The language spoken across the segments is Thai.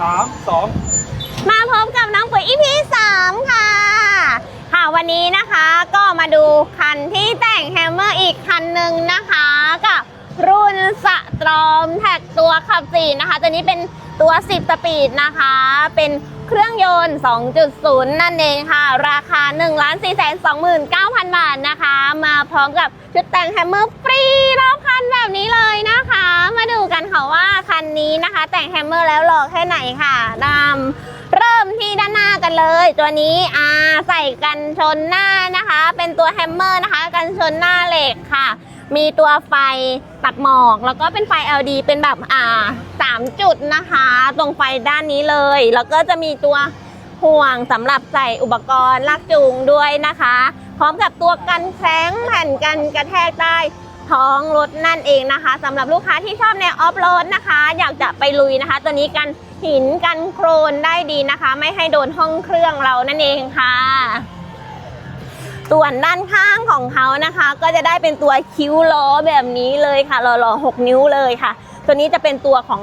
สามสองมาพบกับน้องปุ๋ย EP 3ค่ะ ค่ะวันนี้นะคะก็มาดูคันที่แต่งแฮมเมอร์อีกคันหนึ่งนะคะกับรุ่นสตรอมแท็กตัวขับสี่นะคะตัวนี้เป็นตัว 10 สปีดนะคะ เป็นเครื่องยนต์ 2.0 นั่นเองค่ะ ราคา 1 4 2 9 0 0 0 บาทนะคะ มาพร้อมกับชุดแต่งแฮมเมอร์ฟรีรอบคันแบบนี้เลยนะคะ มาดูกันค่ะว่าคั นี้นะคะ แต่งแฮมเมอร์แล้วหล่อแค่ไหนค่ะดำเริ่มที่ด้านหน้ากันเลย ตัวนี้อ่าใส่กันชนหน้านะคะ เป็นตัวแฮมเมอร์นะคะ กันชนหน้าเหล็กค่ะ มีตัวไฟตัดหมอก แล้วก็เป็นไฟ LED เป็นแบบอ่าสามจุดนะคะ ตรงไฟด้านนี้เลย แล้วก็จะมีตัวห่วงสำหรับใส่อุปกรณ์ลากจูงด้วยนะคะ พร้อมกับตัวกันแข้งแผ่นกันกระแทกได้ ท้องรถนั่นเองนะคะสำหรับลูกค้าที่ชอบแนวออฟโรดนะคะ อยากจะไปลุยนะคะ ตัวนี้กันหินกันโครนได้ดีนะคะ ไม่ให้โดนห้องเครื่องเรานั่นเองค่ะส่วนด้านข้างของเขานะคะ ก็จะได้เป็นตัวคิ้วล้อแบบนี้เลยค่ะหล่อๆ6นิ้วเลยค่ะ ตัวนี้จะเป็นตัวของ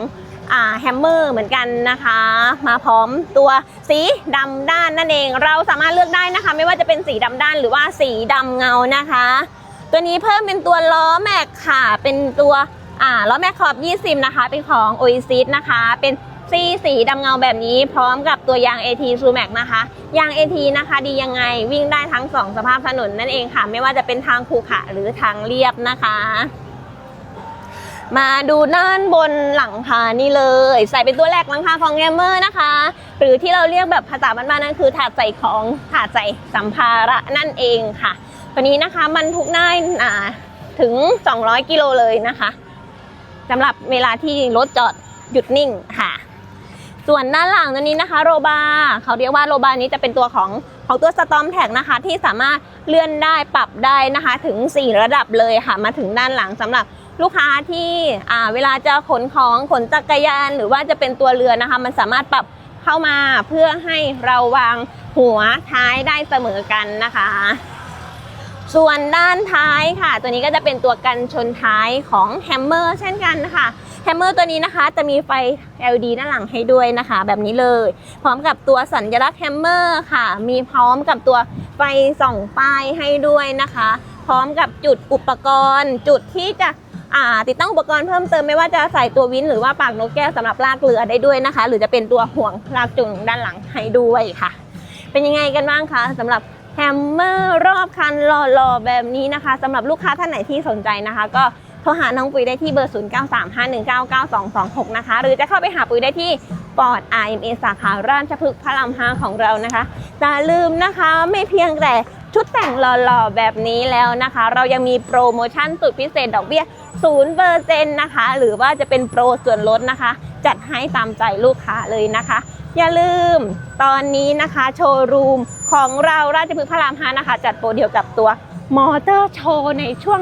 อ่าแฮมเมอร์เหมือนกันนะคะ มาพร้อมตัวสีดำด้านนั่นเอง เราสามารถเลือกได้นะคะ ไม่ว่าจะเป็นสีดำด้านหรือว่าสีดำเงานะคะ ตัวนี้เพิ่มเป็นตัวล้อแม็กค่ะ เป็นตัวอ่าล้อแม็กขอบ 20 นะคะ เป็นของ o a s i s นะคะ เป็นซีสีดำเงาแบบนี้พร้อมกับตัวยาง AT t r u Max นะคะ ยาง AT นะคะ ดียังไงวิ่งได้ทั้ง 2 สภาพถนนนั่นเองค่ะ ไม่ว่าจะเป็นทางขรุขระหรือทางเรียบนะคะ มาดูด้านบนหลังคานี่เลย ใส่เป็นตัวแรกหลังคาของแกมเมอร์นะคะ หรือที่เราเรียกแบบภาษาบ้านๆนั่นคือถาดใส่ของถาดใส่สัมภาระนั่นเองค่ะ ตัวนี้นะคะบรรทุกได้อ่าถึง 200 กิโลเลยนะคะสำหรับเวลาที่รถจอดหยุดนิ่งค่ะ ส่วนด้านหลังตัวนี้นะคะ โรบาเขาเรียกว่าโรบานี้จะเป็นตัวของของตัวสตอมแท็กนะคะ ที่สามารถเลื่อนได้ปรับได้นะคะถึง 4 ระดับเลยค่ะ มาถึงด้านหลังสำหรับลูกค้าที่อ่าเวลาจะขนของขนจักรยาน หรือว่าจะเป็นตัวเรือนะคะ มันสามารถปรับเข้ามาเพื่อให้เราวางหัวท้ายได้เสมอกันนะคะ ส่วนด้านท้ายค่ะ ตัวนี้ก็จะเป็นตัวกันชนท้ายของแฮมเมอร์เช่นกันค่ะแฮมเมอร์ตัวนี้นะคะจะมีไฟ LED ด้านหลังให้ด้วยนะคะ แบบนี้เลย พร้อมกับตัวสัญลักษณ์แฮมเมอร์ค่ะ มีพร้อมกับตัวไฟส่องป้ายให้ด้วยนะคะ พร้อมกับจุดอุปกรณ์ จุดที่จะติดตั้งอุปกรณ์เพิ่มเติมไม่ว่าจะใส่ตัววินหรือว่าปากนกแก้วสำหรับลากเรือได้ด้วยนะคะ หรือจะเป็นตัวห่วงลากจูงด้านหลังให้ด้วยค่ะ เป็นยังไงกันบ้างคะสำหรับ แฮมเมอร์รอบคันหล่อๆแบบนี้นะคะสำหรับลูกค้าท่านไหนที่สนใจนะคะ ก็โทรหาน้องปุ๋ยได้ที่เบอร์ 0935199226 นะคะ หรือจะเข้าไปหาปุ๋ยได้ที่ปอด RMA สาขาราชพฤกษ์พระราม5ของเรานะคะอย่าลืมนะคะไม่เพียงแต่ ชุดแต่งหล่อๆ แบบนี้แล้วนะคะ เรายังมีโปรโมชั่นสุดพิเศษดอกเบี้ย0%นะคะ หรือว่าจะเป็นโปรส่วนลดนะคะ จัดให้ตามใจลูกค้าเลยนะคะ อย่าลืมตอนนี้นะคะโชว์รูมของเราราชพฤกษ์พระราม5นะคะ จัดโปรเดียวกับตัวมอเตอร์โชว์ในช่วง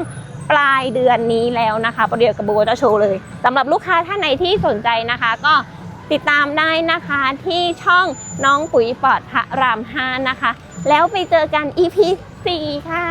ปลายเดือนนี้แล้วนะคะโปรเดียวกับมอเตอร์โชว์เลยสำหรับลูกค้าท่านไหนที่สนใจนะคะ ก็ ติดตามได้นะคะที่ช่องน้องปุ๋ยปอดพระราม5นะคะ แล้วไปเจอกัน EP 4 ค่ะ